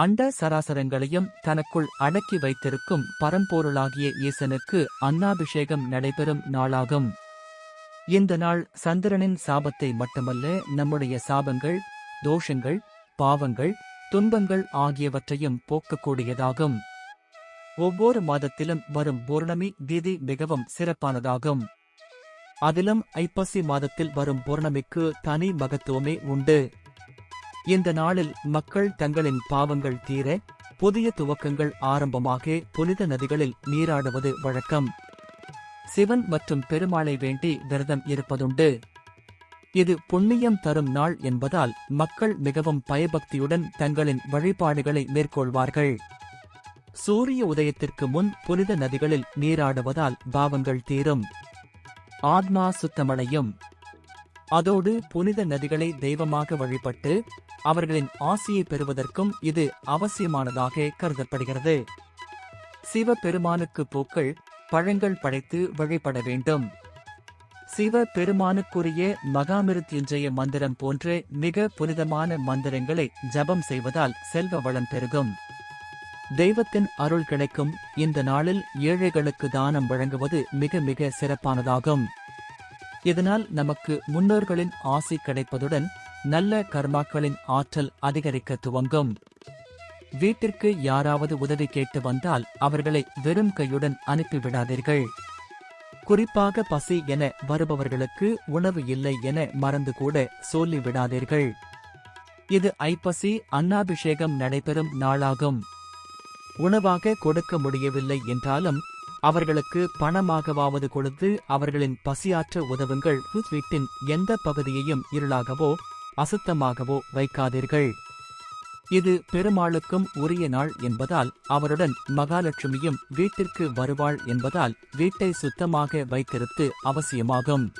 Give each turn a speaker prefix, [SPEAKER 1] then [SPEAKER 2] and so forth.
[SPEAKER 1] அண்ட சராசரங்களையும் தனக்குள் அடக்கி வைத்திருக்கும் பரம்பொருளாகிய ஈசனுக்கு அன்னாபிஷேகம் நடைபெறும் நாளாகும். இந்த நாள் சந்திரனின் சாபத்தை மட்டுமல்ல நம்முடைய சாபங்கள் தோஷங்கள் பாவங்கள் துன்பங்கள் ஆகியவற்றையும் போக்கக்கூடியதாகும். ஒவ்வொரு மாதத்திலும் வரும் பூர்ணமி திதி மிகவும் சிறப்பானதாகும். அதிலும் ஐப்பசி மாதத்தில் வரும் பூர்ணமிக்கு தனி மகத்துவமே உண்டு. இந்த நாளில் மக்கள் தங்களின் பாவங்கள் தீர புதிய துவக்கங்கள் ஆரம்பமாக புனித நதிகளில் நீராடுவது வழக்கம். சிவன் மற்றும் பெருமாளை வேண்டி விரதம் இருப்பதுண்டு. இது புண்ணியம் தரும் நாள் என்பதால் மக்கள் மிகவும் பயபக்தியுடன் தங்களின் வழிபாடுகளை மேற்கொள்வார்கள். சூரிய உதயத்திற்கு முன் புனித நதிகளில் நீராடுவதால் பாவங்கள் தீரும். ஆத்மா சுத்தமடையும். அதோடு புனித நதிகளை தெய்வமாக வழிபட்டு அவர்களின் ஆசியை பெறுவதற்கும் இது அவசியமானதாக கருதப்படுகிறது. சிவ பெருமானுக்கு பூக்கள் பழங்கள் படைத்து வழிபட வேண்டும். சிவ பெருமானுக்குரிய மகாமிருத்யுஞ்சய மந்திரம் போன்று மிக புனிதமான மந்திரங்களை ஜபம் செய்வதால் செல்வ வளம் பெருகும். தெய்வத்தின் அருள் கிடைக்கும். இந்த நாளில் ஏழைகளுக்கு தானம் வழங்குவது மிக மிக சிறப்பானதாகும். இதனால் நமக்கு முன்னோர்களின் ஆசி கிடைப்பதுடன் நல்ல கர்மாக்களின் ஆற்றல் அதிகரிக்க துவங்கும். வீட்டிற்கு யாராவது உதவி கேட்டு வந்தால் அவர்களை வெறும் கையுடன் அனுப்பிவிடாதீர்கள். குறிப்பாக பசி என வருபவர்களுக்கு உணவு இல்லை என மறந்து கூட சொல்லிவிடாதீர்கள். இது ஐப்பசி அன்னாபிஷேகம் நடைபெறும் நாளாகும். உணவாக கொடுக்க முடியவில்லை என்றாலும் அவர்களுக்கு பணமாகவாவது கொடுத்து அவர்களின் பசியாற்ற உதவுங்கள். வீட்டின் எந்த பகுதியையும் இருளாகவோ அசுத்தமாகவோ வைக்காதீர்கள். இது பெருமாளுக்கும் உரிய நாள் என்பதால் அவருடன் மகாலட்சுமியும் வீட்டிற்கு வருவாள் என்பதால் வீட்டை சுத்தமாக வைத்திருத்து அவசியமாகும்.